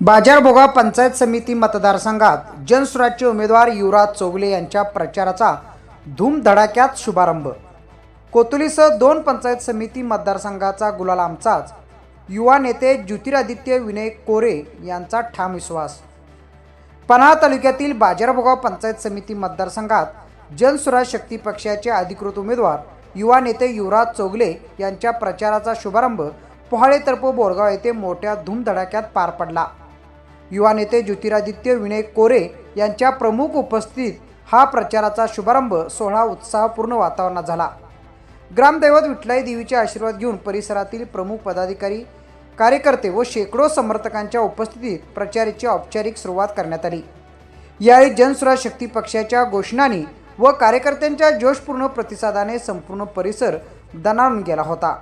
बाजारभोगा पंचायत समिती मतदारसंघात जनसुराज्य उमेदवार युवराज चोगले यांच्या प्रचाराचा धूमधडाक्यात शुभारंभ. कोतुलीसह दोन पंचायत समिती मतदारसंघाचा गुलाल आमचाच. युवा नेते ज्योतिरादित्य विनय कोरे यांचा ठाम विश्वास. पन्हाळा तालुक्यातील बाजारभोगाव पंचायत समिती मतदारसंघात जनसुराज शक्ती पक्षाचे अधिकृत उमेदवार युवा नेते युवराज चोगले यांच्या प्रचाराचा शुभारंभ पोहाळेतर्फ बोरगाव येथे मोठ्या धूमधडाक्यात पार पडला. युवा नेते ज्योतिरादित्य विनय कोरे यांच्या प्रमुख उपस्थितीत हा प्रचाराचा शुभारंभ सोहळा उत्साहपूर्ण वातावरणात झाला. ग्रामदैवत विठलाई देवीचे आशीर्वाद घेऊन परिसरातील प्रमुख पदाधिकारी कार्यकर्ते व शेकडो समर्थकांच्या उपस्थितीत प्रचाराची औपचारिक सुरुवात करण्यात आली. यावेळी जनसुराज शक्ती पक्षाच्या घोषणांनी व कार्यकर्त्यांच्या जोशपूर्ण प्रतिसादाने संपूर्ण परिसर दणाणून गेला होता.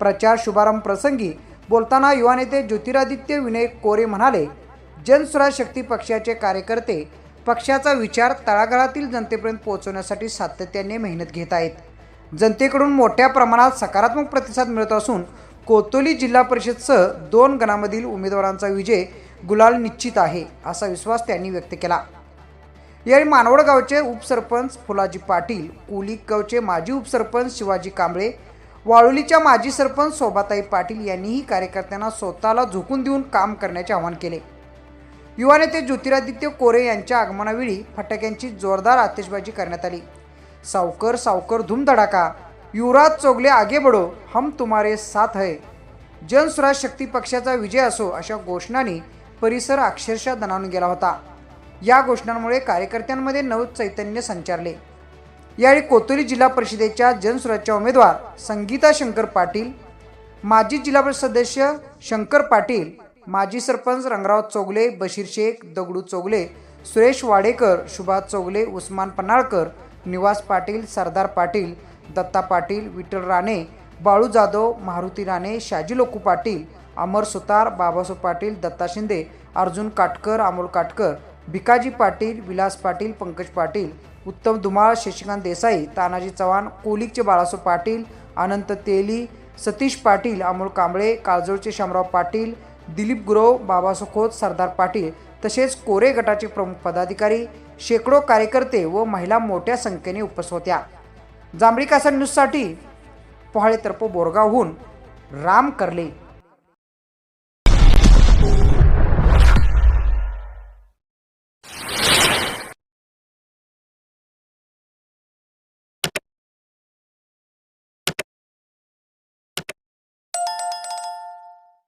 प्रचार शुभारंभ प्रसंगी बोलताना युवा नेते ज्योतिरादित्य विनय कोरे म्हणाले जनसुराज शक्ती पक्षाचे कार्यकर्ते पक्षाचा विचार तळागाळातील जनतेपर्यंत पोहोचवण्यासाठी सातत्याने मेहनत घेत आहेत. जनतेकडून मोठ्या प्रमाणात सकारात्मक प्रतिसाद मिळत असून कोतोली जिल्हा परिषदसह दोन गणामधील उमेदवारांचा विजय गुलाल निश्चित आहे असा विश्वास त्यांनी व्यक्त केला. यावेळी मानवड गावचे उपसरपंच फुलाजी पाटील कुलिक गावचे माजी उपसरपंच शिवाजी कांबळे वाळुलीच्या माजी सरपंच शोभाताई पाटील यांनीही कार्यकर्त्यांना स्वतःला झोकून देऊन काम करण्याचे आवाहन केले. युवा नेते ज्योतिरादित्य कोरे यांच्या आगमनावेळी फटाक्यांची जोरदार आतिषबाजी करण्यात आली. सावकर सावकर धूमधडाका. युवराज चोगले आगे बडो हम तुम्हारे साथ है. जनसुराज शक्ती पक्षाचा विजय असो अशा घोषणांनी परिसर अक्षरशः दणावून गेला होता. या घोषणांमुळे कार्यकर्त्यांमध्ये नव चैतन्य संचारले. यावेळी कोतोली जिल्हा परिषदेच्या जनसुराच्या उमेदवार संगीता शंकर पाटील माजी जिल्हा परिषद सदस्य शंकर पाटील माजी सरपंच रंगराव चोगले बशीर शेख दगडू चोगले सुरेश वाडेकर शुभा चोगले उस्मान पन्हाळकर निवास पाटील सरदार पाटील दत्ता पाटील विठ्ठल राणे बाळू जाधव मारुती राणे शाजी लोकू पाटील अमर सुतार बाबासाहेब पाटील दत्ता शिंदे अर्जुन काटकर अमोल काटकर भिकाजी पाटील विलास पाटील पंकज पाटील उत्तम धुमाळ शशिकांत देसाई तानाजी चव्हाण कोलिकचे बाळासो पाटील अनंत तेली सतीश पाटील अमोल कांबळे काळजोळचे शामराव पाटील दिलीप गुरव बाबासो खोत सरदार पाटील तसेच कोरे गटाचे प्रमुख पदाधिकारी शेकडो कार्यकर्ते व महिला मोठ्या संख्येने उपस्थित होत्या. जांभळी कासा न्यूजसाठी पोहाळेतर्फ बोरगावहून राम करले.